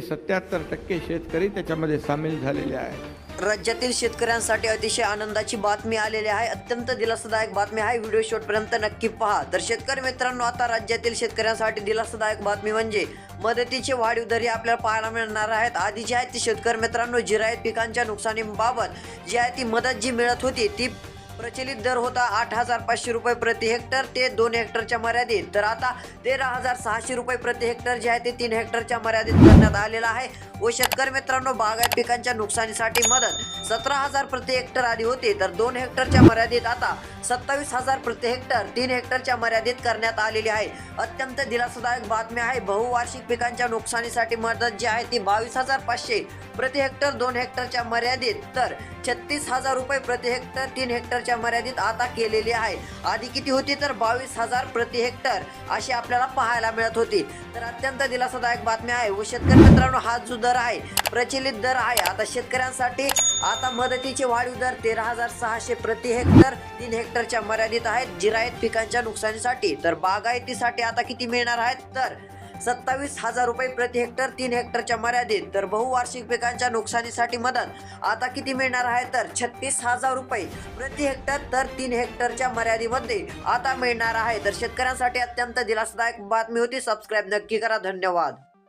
सत्याहत्तर टक्के शेतकरी त्याच्यामध्ये सामील झालेले आहेत. राज्यातील शेतकऱ्यांसाठी अतिशय आनंदाची बातमी आलेली आहे. अत्यंत दिलासादायक बातमी आहे. व्हिडिओ शेवटपर्यंत नक्की पहा. तर शेतकरी मित्रांनो आता राज्यातील शेतकऱ्यांसाठी दिलासादायक बातमी म्हणजे मदतीचे वाढीव दरी आपल्याला पाहायला मिळणार आहेत. आधी जे आहे ती शेतकरी मित्रांनो जिरायत पिकांच्या नुकसानीबाबत जी आहे ती मदत जी मिळत होती ती प्रचलित दर होता आठ हजार पाचशे रुपये प्रति हेक्टर ते दोन हेक्टरच्या मर्यादित. तर आता तेरा हजार सहाशे रुपये प्रति हेक्टर जे आहे ते तीन हेक्टरच्या मर्यादित करण्यात आलेला आहे. व शेतकरी मित्रांनो बागायत पिकांच्या नुकसानीसाठी मदत. सतरा हजार प्रति हेक्टर आधी होते तर दोन हेक्टरच्या मर्यादित आता सत्तावीस हजार प्रति हेक्टर तीन हेक्टरच्या मर्यादित करण्यात आलेली आहे. अत्यंत दिलासादायक बातमी आहे बहुवार्षिक पिकांच्या नुकसानीसाठी मदत जी आहे ती बावीस हजार पाचशे प्रति हेक्टर दोन हेक्टरच्या मर्यादित. तर छत्तीस हजार रुपये प्रति हेक्टर तीन हेक्टरच्या मर्यादित आता केलेली आहे. आधी किती होती? तर बावीस हजार प्रति हेक्टर अशी आपल्याला पाहायला मिळत होती. तर अत्यंत दिलासादायक बातमी आहे. व शेतकरी मित्रांनो हा जो दर आहे प्रचलित दर आहे. आता शेतकऱ्यांसाठी आता मदतीचे वाढीव दर तेरा हजार सहाशे प्रति हेक्टर तीन हेक्टरच्या मर्यादित आहेत. जिरायत पिकांच्या नुकसानीसाठी. तर बागायतीसाठी आता किती मिळणार आहेत? तर सत्तावीस हजार रुपये प्रति हेक्टर तीन हेक्टरच्या मर्यादित. तर बहुवार्षिक पिकांच्या नुकसानीसाठी मदत. आता किती मिळणार आहे तर छत्तीस हजार रुपये प्रति हेक्टर तर तीन हेक्टरच्या मर्यादेमध्ये आता मिळणार आहे. तर शेतकऱ्यांसाठी अत्यंत दिलासादायक बातमी होती. सबस्क्राईब नक्की करा. धन्यवाद.